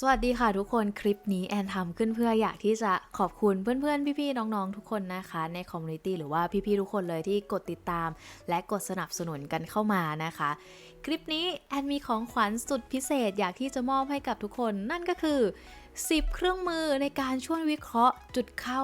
สวัสดีค่ะทุกคนคลิปนี้แอนทำขึ้นเพื่ออยากที่จะขอบคุณเพื่อนๆ พี่ๆ น้องๆ ทุกคนนะคะ ในคอมมูนิตี้หรือว่าพี่ๆ ทุกคนเลยที่กดติดตาม และกดสนับสนุนกันเข้ามานะคะ คลิปนี้แอนมีของขวัญสุดพิเศษอยากที่จะมอบให้กับทุกคน นั่นก็คือ 10 เครื่องมือในการช่วยวิเคราะห์จุดเข้า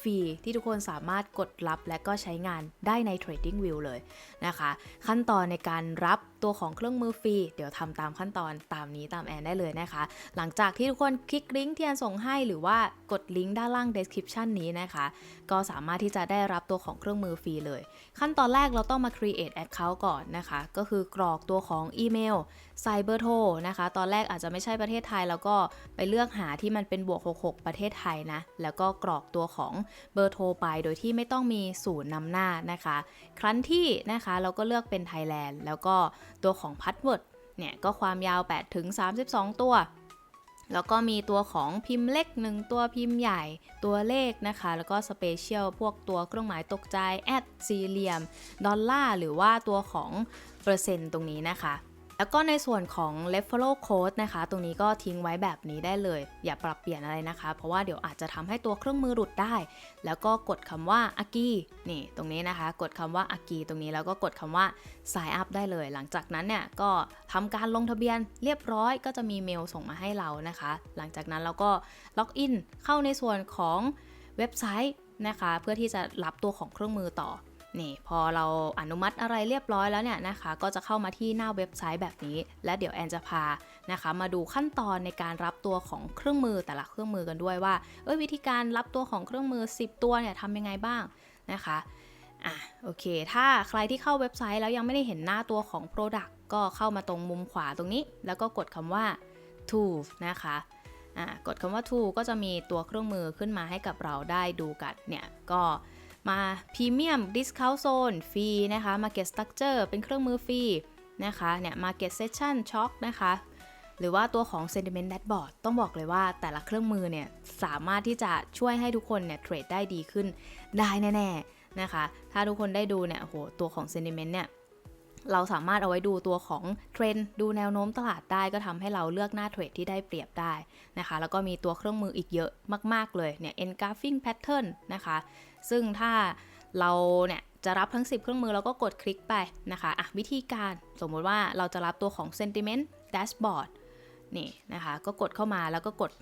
ฟรีๆ ที่ทุกคนสามารถกดรับและก็ใช้งานได้ใน Trading View เลยนะคะ ขั้นตอนในการรับตัวของเครื่องมือฟรีเดี๋ยวทำตามขั้นตอนตามนี้ตามแอนได้เลยนะคะ หลังจากที่ทุกคนคลิกลิงก์ที่แอนส่งให้หรือว่ากดลิงก์ด้านล่าง description นี้นะคะ ก็สามารถที่จะได้รับตัวของเครื่องมือฟรีเลย ขั้นตอนแรกเราต้องมา create account ก่อนนะคะ ก็คือกรอกตัวของอีเมลใส่เบอร์โทรนะคะ ตอนแรกอาจจะไม่ใช่ประเทศไทย แล้วก็ไปเลือกหาที่มันเป็นบวก 66 ประเทศไทยนะ แล้วก็กรอกตัวของเบอร์โทรไปโดยที่ไม่ต้องมีศูนย์นำหน้านะคะ ครั้นที่นะคะเราก็เลือกเป็น Thailand แล้วก็ตัวของ password เนี่ยก็ความยาว8ถึง32 ตัวแล้วก็มีตัวของพิมพ์เล็ก 1 ตัวพิมพ์ใหญ่ตัวเลขนะคะ แล้วก็สเปเชียลพวกตัวเครื่องหมายตกใจแอดสี่เหลี่ยม ดอลลาร์หรือว่าตัวของเปอร์เซ็นต์ตรงนี้นะคะ แล้วก็ในส่วนของ referral code นะคะ ตรงนี้ก็ทิ้งไว้แบบนี้ได้เลย อย่าปรับเปลี่ยนอะไรนะคะ เพราะว่าเดี๋ยวอาจจะทำให้ตัวเครื่องมือหลุดได้ แล้วก็กดคำว่า a g i นี่ ตรงนี้นะคะ กดคำว่า a g i ตรงนี้แล้วก็กดคำว่า sign up ได้เลย หลังจากนั้นเนี่ยก็ทำการลงทะเบียนเรียบร้อย ก็จะมีเมลส่งมาให้เรานะคะ หลังจากนั้นเราก็ล็อกอินเข้าในส่วนของเว็บไซต์นะคะ เพื่อที่จะรับตัวของเครื่องมือต่อ นี่พอเราอนุมัติอะไรเรียบร้อยแล้วเนี่ยนะคะ ก็จะเข้ามาที่หน้าเว็บไซต์แบบนี้ และเดี๋ยวแอนจะพานะคะ มาดูขั้นตอนในการรับตัวของเครื่องมือแต่ละเครื่องมือกันด้วยว่าเอ้ยวิธีการรับตัวของเครื่องมือ 10 ตัวเนี่ยทำยังไงบ้างนะคะอะโอเค ถ้าใครที่เข้าเว็บไซต์แล้วยังไม่ได้เห็นหน้าตัวของ Product ก็เข้ามาตรงมุมขวาตรงนี้ แล้วก็กดคำว่า tool นะคะอะกดคำว่า tool ก็จะมีตัวเครื่องมือขึ้นมาให้กับเราได้ดูกันเนี่ยก็ มา Premium Discount Zone ฟรีนะคะ Market Structure เป็นเครื่องมือฟรีนะคะเนี่ย Market Session Shock นะคะหรือว่าตัวของ Sentiment Dashboard ต้องบอกเลยว่าแต่ละเครื่องมือเนี่ยสามารถที่จะช่วยให้ทุกคนเนี่ยเทรดได้ดีขึ้นได้แน่ๆนะคะ ถ้าทุกคนได้ดูเนี่ยโอ้โหตัวของ Sentiment เนี่ย เราสามารถเอาไว้ดูตัวของเทรนด์ดูแนวโน้มตลาดได้ก็ทำให้เราเลือกหน้าเทรดที่ได้เปรียบได้นะคะ แล้วก็มีตัวเครื่องมืออีกเยอะมากๆเลยเนี่ย engulfing pattern นะคะ ซึ่งถ้าเราเนี่ยจะรับทั้ง 10 เครื่องมือเราก็กดคลิกไปนะคะอะวิธีการสมมุติว่าเราจะรับตัวของ sentiment dashboard นี่นะคะ ก็กดเข้ามาแล้วก็กด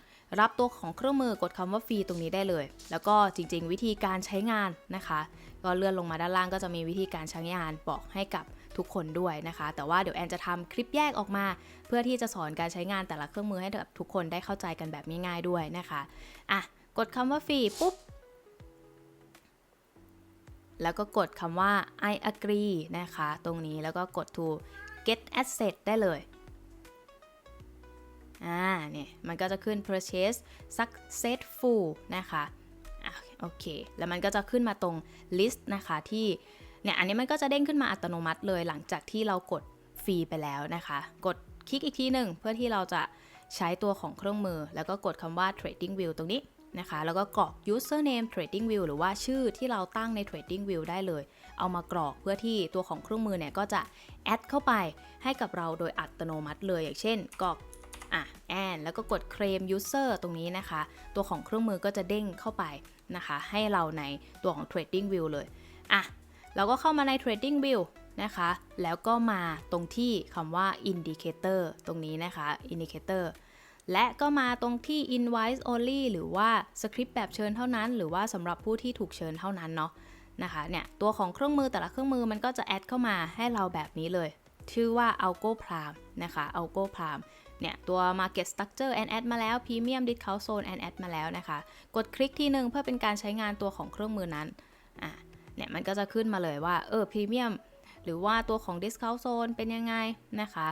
รับตัวของเครื่องมือกดคำว่าฟรีตรงนี้ได้เลย แล้วก็จริงๆ วิธีการใช้งานนะคะ ก็เลื่อนลงมาด้านล่างก็จะมีวิธีการใช้งานบอกให้กับ ทุกคนด้วยนะคะ แต่ว่าเดี๋ยวแอนจะทำคลิปแยกออกมา เพื่อที่จะสอนการใช้งานแต่ละเครื่องมือให้กับทุกคนได้เข้าใจกันแบบง่ายๆด้วยนะคะอะกดคำว่าฟรีปุ๊บแล้วก็กดคำว่า I agree นะคะ ตรงนี้แล้วก็กด to get asset ได้เลย อ่า เนี่ย มันก็จะขึ้น purchase successful นะคะ โอเค แล้วมันก็จะขึ้นมาตรง list นะคะที่ เนี่ยอันนี้มันก็จะเด้งขึ้นมาอัตโนมัติเลยหลังจากที่เรากดฟรีไปแล้วนะคะ กดคลิกอีกทีหนึ่งเพื่อที่เราจะใช้ตัวของเครื่องมือ แล้วก็กดคำว่า trading view ตรงนี้นะคะ แล้วก็กรอก username trading view หรือว่าชื่อที่เราตั้งใน trading view ได้เลย เอามากรอกเพื่อที่ตัวของเครื่องมือเนี่ยก็จะแอดเข้าไปให้กับเราโดยอัตโนมัติเลย อย่างเช่นกรอกอะแอนแล้วก็กด claim user ตรงนี้นะคะ ตัวของเครื่องมือก็จะเด้งเข้าไปนะคะ ให้เราในตัวของ trading view เลยอะ เราก็เข้ามาใน trading view นะคะ แล้วก็มาตรงที่คำว่า indicator ตรงนี้นะคะ indicator และก็มาตรงที่ invite only หรือว่าสคริปต์แบบเชิญเท่านั้น หรือว่าสำหรับผู้ที่ถูกเชิญเท่านั้นเนาะนะคะเนี่ยตัวของเครื่องมือแต่ละเครื่องมือมันก็จะแอดเข้ามาให้เราแบบนี้เลย ชื่อว่า algo prime นะคะ algo prime เนี่ยตัว market structure and add มาแล้ว premium discount zone and add มาแล้วนะคะ กดคลิกทีหนึ่งเพื่อเป็นการใช้งานตัวของเครื่องมือนั้นอะ เนี่ยมันก็จะขึ้นมาเลยว่า เออ premium หรือว่าตัวของ discount zone เป็นยังไงนะคะ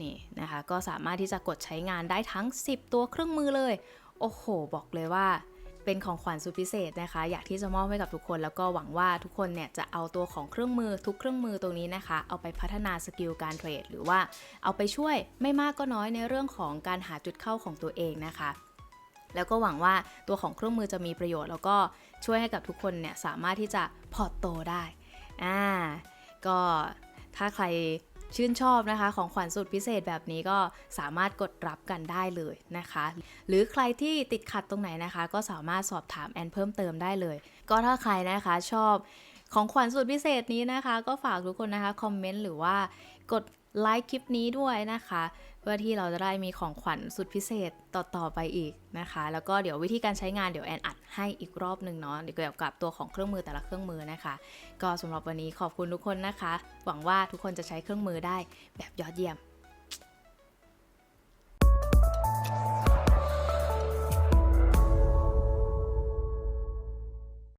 นี่นะคะ ก็สามารถที่จะกดใช้งานได้ทั้ง 10 ตัวเครื่องมือเลย โอ้โห บอกเลยว่า เป็นของขวัญสุดพิเศษนะคะ อยากที่จะมอบให้กับทุกคน แล้วก็หวังว่าทุกคนเนี่ยจะเอาตัวของเครื่องมือทุกเครื่องมือตรงนี้นะคะ เอาไปพัฒนาสกิลการเทรดหรือว่าเอาไปช่วยไม่มากก็น้อยในเรื่องของการหาจุดเข้าของตัวเองนะคะ แล้วก็หวังว่าตัวของเครื่องมือจะมีประโยชน์ แล้วก็ช่วยให้กับทุกคนเนี่ยสามารถที่จะพอร์ตโตได้อ่าก็ถ้าใครชื่นชอบนะคะ ของขวัญสุดพิเศษแบบนี้ก็สามารถกดรับกันได้เลยนะคะ หรือใครที่ติดขัดตรงไหนนะคะ ก็สามารถสอบถามแอนเพิ่มเติมได้เลย ก็ถ้าใครนะคะชอบของขวัญสุดพิเศษนี้นะคะ ก็ฝากทุกคนนะคะคอมเมนต์หรือว่ากด ไลค์คลิปนี้ด้วยนะคะ เพื่อที่เราจะได้มีของขวัญสุดพิเศษต่อๆไปอีกนะคะ แล้วก็เดี๋ยววิธีการใช้งานเดี๋ยวแอนอัดให้อีกรอบหนึ่งเนาะเกี่ยวกับตัวของเครื่องมือแต่ละเครื่องมือนะคะ ก็สำหรับวันนี้ขอบคุณทุกคนนะคะ หวังว่าทุกคนจะใช้เครื่องมือได้แบบยอดเยี่ยม